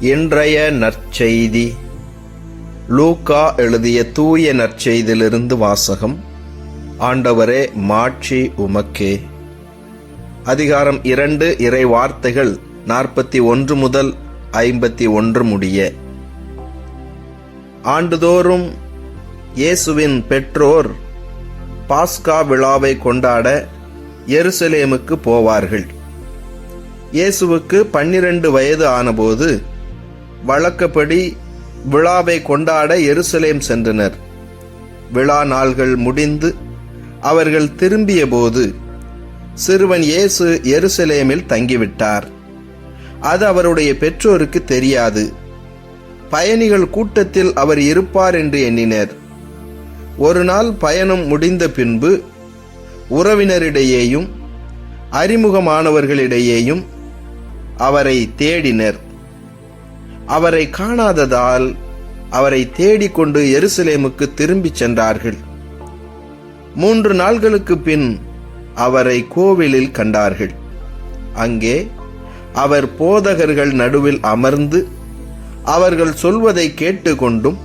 இன்றைய நற்செய்தி. லூக்கா எழுதிய தூய நற்செய்தியிலிருந்து வாசகம். ஆண்டவரே மாட்சி உமக்கே. அதிகாரம் இரண்டு இறை வார்த்தைகள் நாற்பத்தி ஒன்று முதல் ஐம்பத்தி ஒன்று முடிய. ஆண்டுதோறும் இயேசுவின் பெற்றோர் பாஸ்கா விழாவை கொண்டாட எருசலேமுக்கு போவார்கள். இயேசுவுக்கு பன்னிரண்டு வயது ஆனபோது வழக்கப்படி விழாவை கொண்டாட எருசலேம் சென்றனர். விழா நாள்கள் முடிந்து அவர்கள் திரும்பியபோது சிறுவன் இயேசு எருசலேமில் தங்கிவிட்டார். அது அவருடைய பெற்றோருக்கு தெரியாது. பயணிகள் கூட்டத்தில் அவர் இருப்பார் என்று எண்ணினர். ஒரு நாள் பயணம் முடிந்த பின்பு உறவினரிடையேயும் அறிமுகமானவர்களிடையேயும் அவரை தேடினர். அவரை காணாததால் அவரை தேடிக்கொண்டு எருசலேமுக்கு திரும்பிச் சென்றார்கள். மூன்று நாள்களுக்கு பின் அவரை கோவிலில் கண்டார்கள். அங்கே அவர் போதகர்கள் நடுவில் அமர்ந்து அவர்கள் சொல்வதை கேட்டுக்கொண்டும்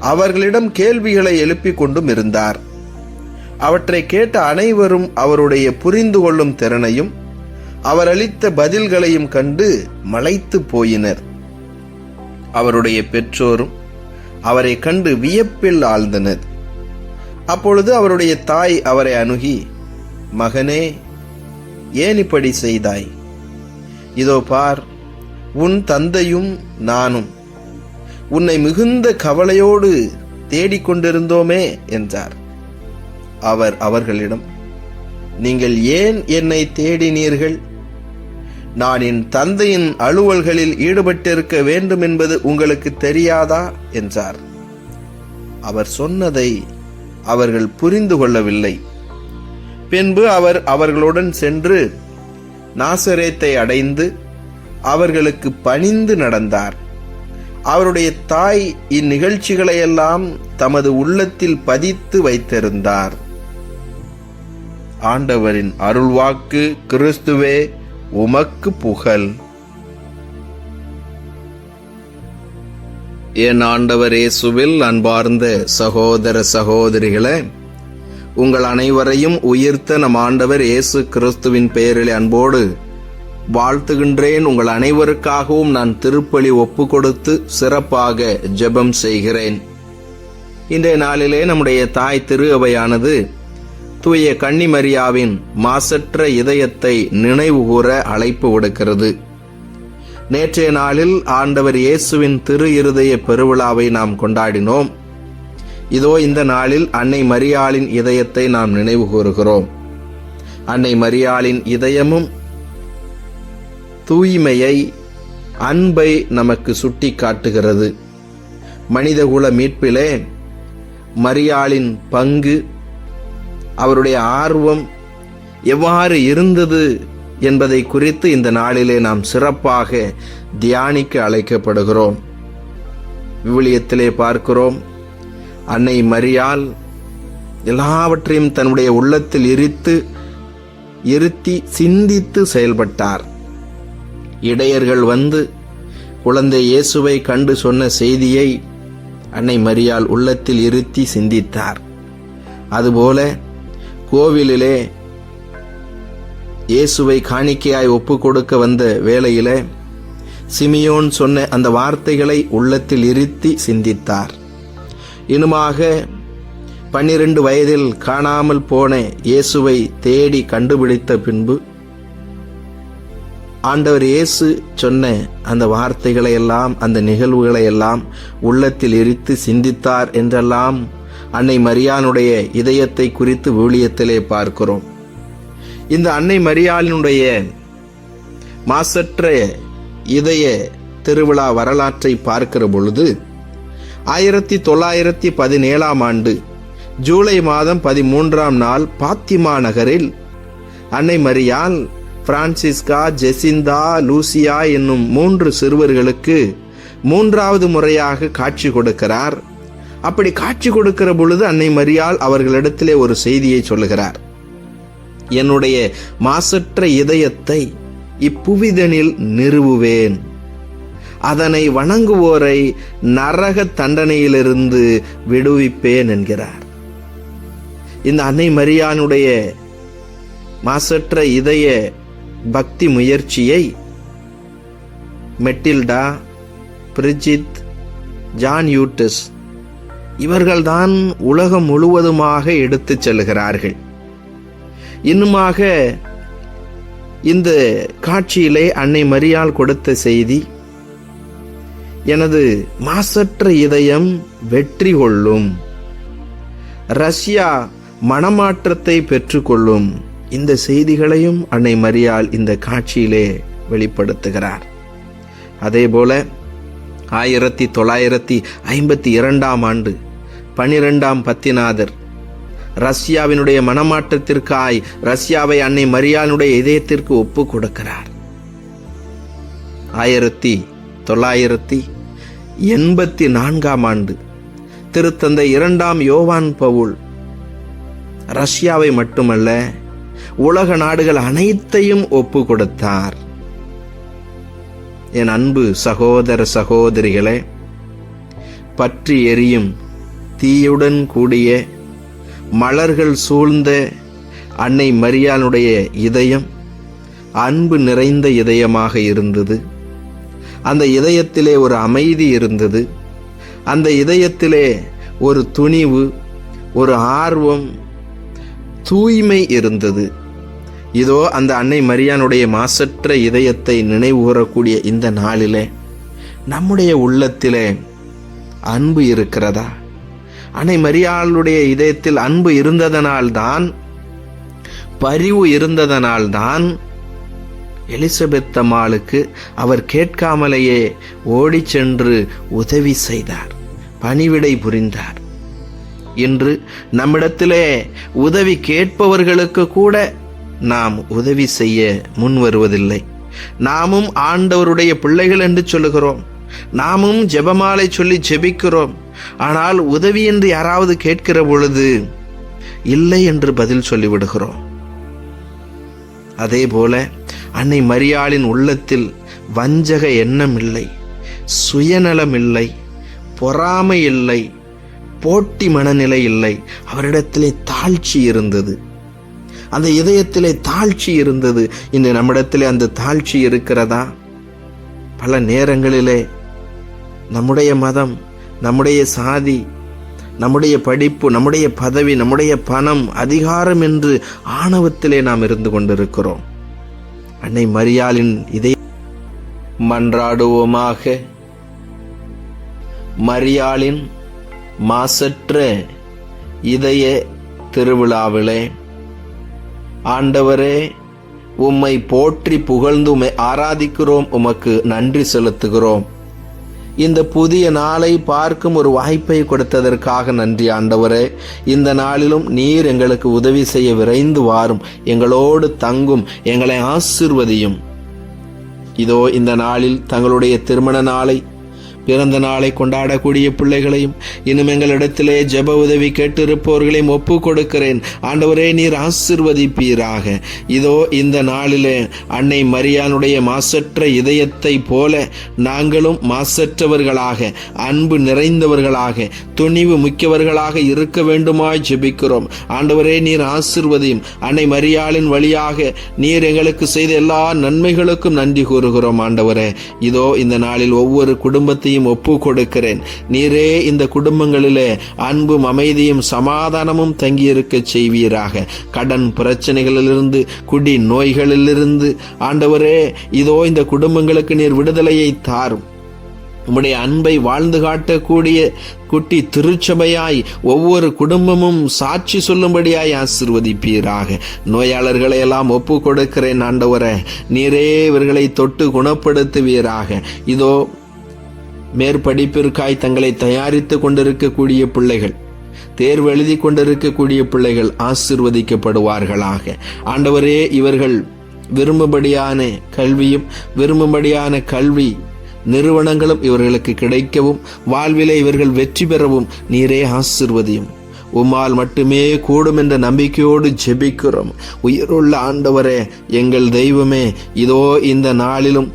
அவர்களிடம் கேள்விகளை எழுப்பிக் கொண்டும் இருந்தார். அவற்றை கேட்ட அனைவரும் அவருடைய புரிந்து கொள்ளும் திறனையும் அவர் அளித்த பதில்களையும் கண்டு மலைத்து போயினர். அவருடைய பெற்றோரும் அவரை கண்டு வியப்பில் ஆழ்ந்தனர். அப்பொழுது அவருடைய தாய் அவரை அணுகி மகனே ஏன் இப்படி செய்தாய்? இதோ பார் உன் தந்தையும் நானும் உன்னை மிகுந்த கவலையோடு தேடிக்கொண்டிருந்தோமே என்றார். அவர் அவர்களிடம் நீங்கள் ஏன் என்னை தேடினீர்கள்? நான் என் தந்தையின் அலுவல்களில் ஈடுபட்டிருக்க வேண்டும் என்பது உங்களுக்கு தெரியாதா? என்றார். அவர் சொன்னதை அவர்கள் புரிந்து கொள்ளவில்லை. பின்பு அவர் அவர்களுடன் சென்று நாசரேத்தை அடைந்து அவர்களுக்கு பணிந்து நடந்தார். அவருடைய தாய் இந்நிகழ்ச்சிகளையெல்லாம் தமது உள்ளத்தில் பதித்து வைத்திருந்தார். ஆண்டவரின் அருள்வாக்கு கிறிஸ்துவே உமக்கு புகழ். என் ஆண்டவர் இயேசுவில் அன்பார்ந்த சகோதர சகோதரிகளே உங்கள் அனைவரையும் உயிர்த்த நம் ஆண்டவர் இயேசு கிறிஸ்துவின் பெயரில் அன்போடு வாழ்த்துகின்றேன். உங்கள் அனைவருக்காகவும் நான் திருப்பலி ஒப்பு கொடுத்து சிறப்பாக ஜெபம் செய்கிறேன். இன்றைய நாளிலே நம்முடைய தாய் திரு அவையானது தூய கன்னிமரியாவின் மாசற்ற இதயத்தை நினைவுகூர அழைப்பு விடுக்கிறது. நேற்றைய நாளில் ஆண்டவர் இயேசுவின் திரு இருதய பெருவிழாவை நாம் கொண்டாடினோம். இதோ இந்த நாளில் அன்னை மரியாளின் இதயத்தை நாம் நினைவு கூறுகிறோம் அன்னை மரியாளின் இதயமும் தூய்மையை அன்பை நமக்கு சுட்டி காட்டுகிறது மனிதகுல மீட்பிலே மரியாளின் பங்கு அவருடைய ஆர்வம் எவ்வாறு இருந்தது என்பதை குறித்து இந்த நாளிலே நாம் சிறப்பாக தியானிக்க அழைக்கப்படுகிறோம். விவிலியத்திலே பார்க்கிறோம். அன்னை மரியால் எல்லாவற்றையும் தன்னுடைய உள்ளத்தில் இருத்து இருத்தி சிந்தித்து செயல்பட்டார். இடையர்கள் வந்து குழந்தை இயேசுவை கண்டு சொன்ன செய்தியை அன்னை மரியால் உள்ளத்தில் இருத்தி சிந்தித்தார். அதுபோல கோவிலிலே இயேசுவை காணிக்கையாய் ஒப்பு கொடுக்க வந்த வேளையிலே சிமியோன் சொன்ன அந்த வார்த்தைகளை உள்ளத்தில் இருத்தி சிந்தித்தார். இனுமாக பன்னிரண்டு வயதில் காணாமல் போன இயேசுவை தேடி கண்டுபிடித்த பின்பு ஆண்டவர் இயேசு சொன்ன அந்த வார்த்தைகளை எல்லாம் அந்த நிகழ்வுகளை எல்லாம் உள்ளத்தில் எரித்து சிந்தித்தார் என்றெல்லாம் அன்னை மரியானுடைய இதயத்தை குறித்து ஊழியத்திலே பார்க்கிறோம். இந்த அன்னை மரியாளினுடைய மாசற்ற இதய திருவிழா வரலாற்றை பார்க்கிற பொழுது ஆயிரத்தி தொள்ளாயிரத்தி பதினேழாம் ஆண்டு ஜூலை மாதம் பதிமூன்றாம் நாள் பாத்திமா நகரில் அன்னை மரியால் பிரான்சிஸ்கா ஜெசிந்தா லூசியா என்னும் மூன்று சிறுவர்களுக்கு மூன்றாவது முறையாக காட்சி கொடுக்கிறார். அப்படி காட்சி கொடுக்கிற பொழுது அன்னை மரியாள் அவர்களிடத்திலே ஒரு செய்தியை சொல்லுகிறார். என்னுடைய மாசற்ற இதயத்தை இப்புவிதனில் நிறுவுவேன். அதனை வணங்குவோரை நரக தண்டனையிலிருந்து விடுவிப்பேன் என்கிறார். இந்த அன்னை மரியானுடைய மாசற்ற இதய பக்தி முயற்சியை மெட்டில்டா பிரிஜித் ஜான் யூட்டஸ் இவர்கள்தான் உலகம் முழுவதுமாக எடுத்துச் செல்கிறார்கள் இன்னுமாக இந்த காட்சியிலே அன்னை மரியால் கொடுத்த செய்தி எனது மாசற்ற இதயம் வெற்றி கொள்ளும் ரஷ்யா மனமாற்றத்தை பெற்றுக்கொள்ளும் இந்த செய்திகளையும் அன்னை மரியால் இந்த காட்சியிலே வெளிப்படுத்துகிறார். அதேபோல ஆயிரத்தி தொள்ளாயிரத்தி ஐம்பத்தி இரண்டாம் ஆண்டு. பனிரெண்டாம் பத்திநாதர். ரஷ்யாவினுடைய மனமாற்றத்திற்காய் ரஷ்யாவை அன்னை மரியானுடைய இதயத்திற்கு ஒப்பு கொடுக்கிறார். ஆயிரத்தி தொள்ளாயிரத்தி எண்பத்தி நான்காம் ஆண்டு. திருத்தந்தை இரண்டாம் யோவான் பவுல். ரஷ்யாவை மட்டுமல்ல உலக நாடுகள் அனைத்தையும் ஒப்பு கொடுத்தார். என் அன்பு சகோதர சகோதரிகளே பற்றி எரியும் தீயுடன் கூடிய மலர்கள் சூழ்ந்த அன்னை மரியாளுடைய இதயம் அன்பு நிறைந்த இதயமாக இருந்தது. அந்த இதயத்திலே ஒரு அமைதி இருந்தது. அந்த இதயத்திலே ஒரு துணிவு ஒரு ஆர்வம் தூய்மை இருந்தது. இதோ அந்த அன்னை மரியானுடைய மாசற்ற இதயத்தை நினைவுகூறக்கூடிய இந்த நாளிலே நம்முடைய உள்ளத்திலே அன்பு இருக்கிறதா? அன்னை மரியாளுடைய இதயத்தில் அன்பு இருந்ததனால்தான் பரிவு இருந்ததனால்தான் எலிசபெத் அம்மாளுக்கு அவர் கேட்காமலேயே ஓடிச் சென்று உதவி செய்தார் பணிவிடை புரிந்தார். இன்று நம்மிடத்திலே உதவி கேட்பவர்களுக்கு கூட நாம் உதவி செய்ய முன் வருவதில்லை. நாமும் ஆண்டவருடைய பிள்ளைகள் என்று சொல்லுகிறோம். நாமும் ஜெபமாலை சொல்லி ஜெபிக்கிறோம். ஆனால் உதவி என்று யாராவது கேட்கிற பொழுது இல்லை என்று பதில் சொல்லிவிடுகிறோம். அதே போல அன்னை மரியாளின் உள்ளத்தில் வஞ்சக எண்ணம் இல்லை சுயநலம் இல்லை பொறாமை இல்லை போட்டி மனநிலை இல்லை அவரிடத்திலே தாழ்ச்சி இருந்தது. அந்த இதயத்திலே தாழ்ச்சி இருந்தது. இன்று நம்மிடத்திலே அந்த தாழ்ச்சி இருக்கிறதா? பல நேரங்களிலே நம்முடைய மதம் நம்முடைய சாதி நம்முடைய படிப்பு நம்முடைய பதவி நம்முடைய பணம் அதிகாரம் என்று ஆணவத்திலே நாம் இருந்து கொண்டிருக்கிறோம். அன்னை மரியாளின் இதை மன்றாடுவோமாக. மரியாளின் மாசற்ற இதய திருவிழாவிலே ஆண்டவரே உம்மை போற்றி புகழ்ந்து ஆராதிக்கிறோம் உமக்கு நன்றி செலுத்துகிறோம். இந்த புதிய நாளை பார்க்கும் ஒரு வாய்ப்பை கொடுத்ததற்காக நன்றி ஆண்டவரே. இந்த நாளிலும் நீர் எங்களுக்கு உதவி செய்ய விரைந்து வாரும் எங்களோடு தங்கும் எங்களை ஆசிர்வதியும். இதோ இந்த நாளில் தங்களுடைய திருமண நாளை பிறந்த நாளை கொண்டாடக்கூடிய பிள்ளைகளையும் இன்னும் எங்களிடத்திலே ஜெப உதவி கேட்டிருப்பவர்களையும் ஒப்பு கொடுக்கிறேன் ஆண்டவரே நீர் ஆசிர்வதிப்பீராக. இதோ இந்த நாளிலே அன்னை மரியானுடைய மாசற்ற இதயத்தை போல நாங்களும் மாசற்றவர்களாக அன்பு நிறைந்தவர்களாக துணிவு மிக்கவர்களாக இருக்க வேண்டுமாய் ஜெபிக்கிறோம். ஆண்டவரே நீர் ஆசிர்வதியும். அன்னை மரியாளின் வழியாக நீர் எங்களுக்கு செய்த எல்லா நன்மைகளுக்கும் நன்றி கூறுகிறோம் ஆண்டவரே. இதோ இந்த நாளில் ஒவ்வொரு குடும்பத்தையும் ஒப்பு கொடுக்கிறேன் நீரே இந்த குடும்பங்களிலே அன்பும் அமைதியும் சமாதானமும் தங்கியிருக்க செய்வீராக. கடன் பிரச்சனைகளிலிருந்து குடி நோய்களிலிருந்து ஆண்டவரே இதோ இந்த குடும்பங்களுக்கு நீர் விடுதலையை தாரும். உம்முடைய அன்பை வாழ்ந்து காட்டக்கூடிய குட்டி திருச்சபையாய் ஒவ்வொரு குடும்பமும் சாட்சி சொல்லும்படியாய் ஆசிர்வதிப்பீராக. நோயாளர்களை எல்லாம் ஒப்பு கொடுக்கிறேன் ஆண்டவரை. நீரே இவர்களை தொட்டு குணப்படுத்துவீராக. இதோ மேற்படிப்பிற்காய் தங்களை தயாரித்து கொண்டிருக்கக்கூடிய பிள்ளைகள். தேர்வு எழுதி கொண்டிருக்கக்கூடிய பிள்ளைகள் ஆசிர்வதிக்கப்படுவார்களாக. ஆண்டவரே இவர்கள் விரும்பும்படியான கல்வியும் விரும்பும்படியான கல்வி நிறுவனங்களும் இவர்களுக்கு கிடைக்கவும் வாழ்விலே இவர்கள் வெற்றி பெறவும் நீரே ஆசிர்வதியும். உம்மால் மட்டுமே கூடும் என்ற நம்பிக்கையோடு ஜெபிக்கிறோம். உயிருள்ள ஆண்டவரே எங்கள் தெய்வமே இதோ இந்த நாளிலும்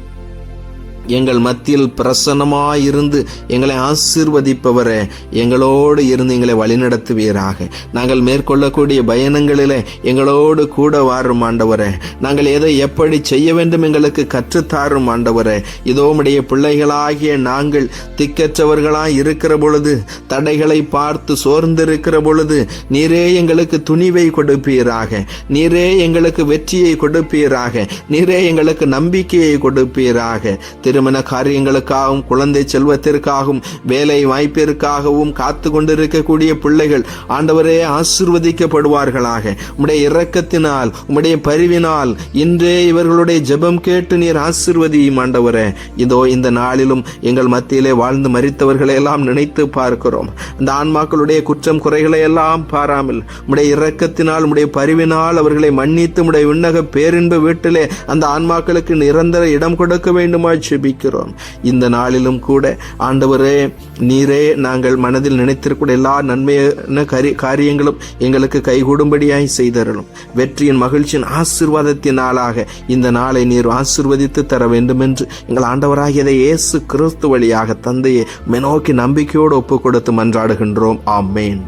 எங்கள் மத்தியில் பிரசன்னமாயிருந்து எங்களை ஆசிர்வதிப்பவரே எங்களோடு இருந்து எங்களை வழிநடத்துவீராக. நாங்கள் மேற்கொள்ளக்கூடிய பயணங்களிலே எங்களோடு கூட வாரும் ஆண்டவரே. நாங்கள் எதை எப்படி செய்ய வேண்டும் எங்களுக்கு கற்றுத்தாரும் ஆண்டவரே. இதோ உடைய பிள்ளைகளாகிய நாங்கள் திக்கற்றவர்களாய் இருக்கிற பொழுது தடைகளை பார்த்து சோர்ந்திருக்கிற பொழுது நீரே எங்களுக்கு துணிவை கொடுப்பீராக. நீரே எங்களுக்கு வெற்றியை கொடுப்பீராக. நீரே எங்களுக்கு நம்பிக்கையை கொடுப்பீராக. திருமண காரியங்களுக்காகவும் குழந்தை செல்வத்திற்காகவும் வேலை வாய்ப்பிற்காகவும் காத்து கொண்டிருக்கக்கூடிய பிள்ளைகள் ஆண்டவரே ஆசிர்வதிக்கப்படுவார்களாக. உம்முடைய இரக்கத்தினால் உம்முடைய பரிவினால் இன்றே இவர்களுடைய ஜெபம் கேட்டு நீர் ஆசிர்வதியும் ஆண்டவரே. இதோ இந்த நாளிலும் எங்கள் மத்தியிலே வாழ்ந்து மறித்தவர்களை எல்லாம் நினைத்து பார்க்கிறோம். அந்த ஆன்மாக்களுடைய குற்றம் குறைகளை எல்லாம் பாராமல் உம்முடைய இரக்கத்தினால் உம்முடைய பரிவினால் அவர்களை மன்னித்து உம்முடைய விண்ணக பேரின்ப வீட்டிலே அந்த ஆன்மாக்களுக்கு நிரந்தர இடம் கொடுக்க வேண்டுமாய் ஜெபிக்கிறோம். இந்த நாளிலும் கூட ஆண்டவரே நீரே நாங்கள் மனதில் நினைத்திருக்கூடிய எல்லா நன்மையான கரி காரியங்களும் எங்களுக்கு கைகூடும்படியாய் செய்தரலும் வெற்றியின் மகிழ்ச்சியின் ஆசிர்வாதத்தின் நாளாக இந்த நாளை நீர் ஆசிர்வதித்து தர வேண்டும் என்று எங்கள் ஆண்டவராகியதை இயேசு கிறிஸ்து வழியாக தந்தையை மெனோக்கி நம்பிக்கையோடு ஒப்பு கொடுத்து மன்றாடுகின்றோம். ஆமேன்.